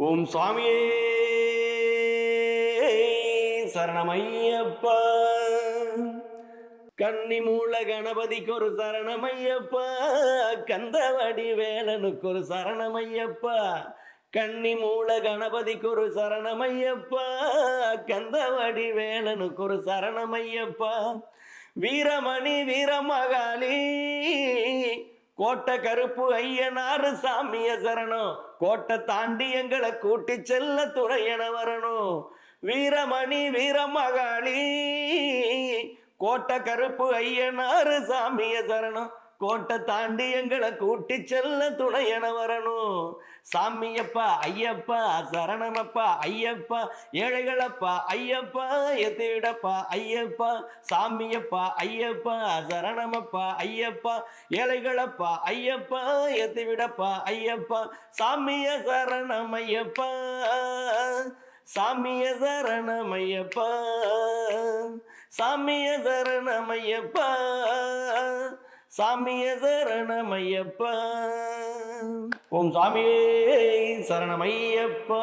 ஓம் சுவாமியே சரணமையப்பா. கன்னி மூல கணபதிக்கு ஒரு சரணமையப்பா. கந்தவடி வேலனுக்கு ஒரு சரணமையப்பா. கன்னி மூல கணபதிக்கு ஒரு சரணமையப்பா. கந்தவடி வேலனுக்கு ஒரு சரணமையப்பா. வீரமணி வீரமகாலி கோட்டை கருப்பு ஐயனாறு சாமிய சரணம். கோட்டை தாண்டி எங்களை கூட்டி செல்ல துறையன வரணும். வீரமணி வீரமகாளி கோட்டை கருப்பு ஐயனாறு சாமிய சரணம். கோட்டை தாண்டி எங்களை கூட்டி செல்ல துணையன வரணும் சாமியப்பா ஐயப்பா சரணமப்பா ஐயப்பா ஏழைகளப்பா ஐயப்பா எத்திடப்பா ஐயப்பா சாமியப்பா ஐயப்பா சரணமப்பா ஐயப்பா ஏழைகளப்பா ஐயப்பா எத்திவிடப்பா ஐயப்பா சாமிய சரணமையப்பா சாமிய சரணமையப்பா சாமிய சரணமையப்பா. சாமிய சரணமையப்பா. ஓம் சாமியே சரணமையப்பா.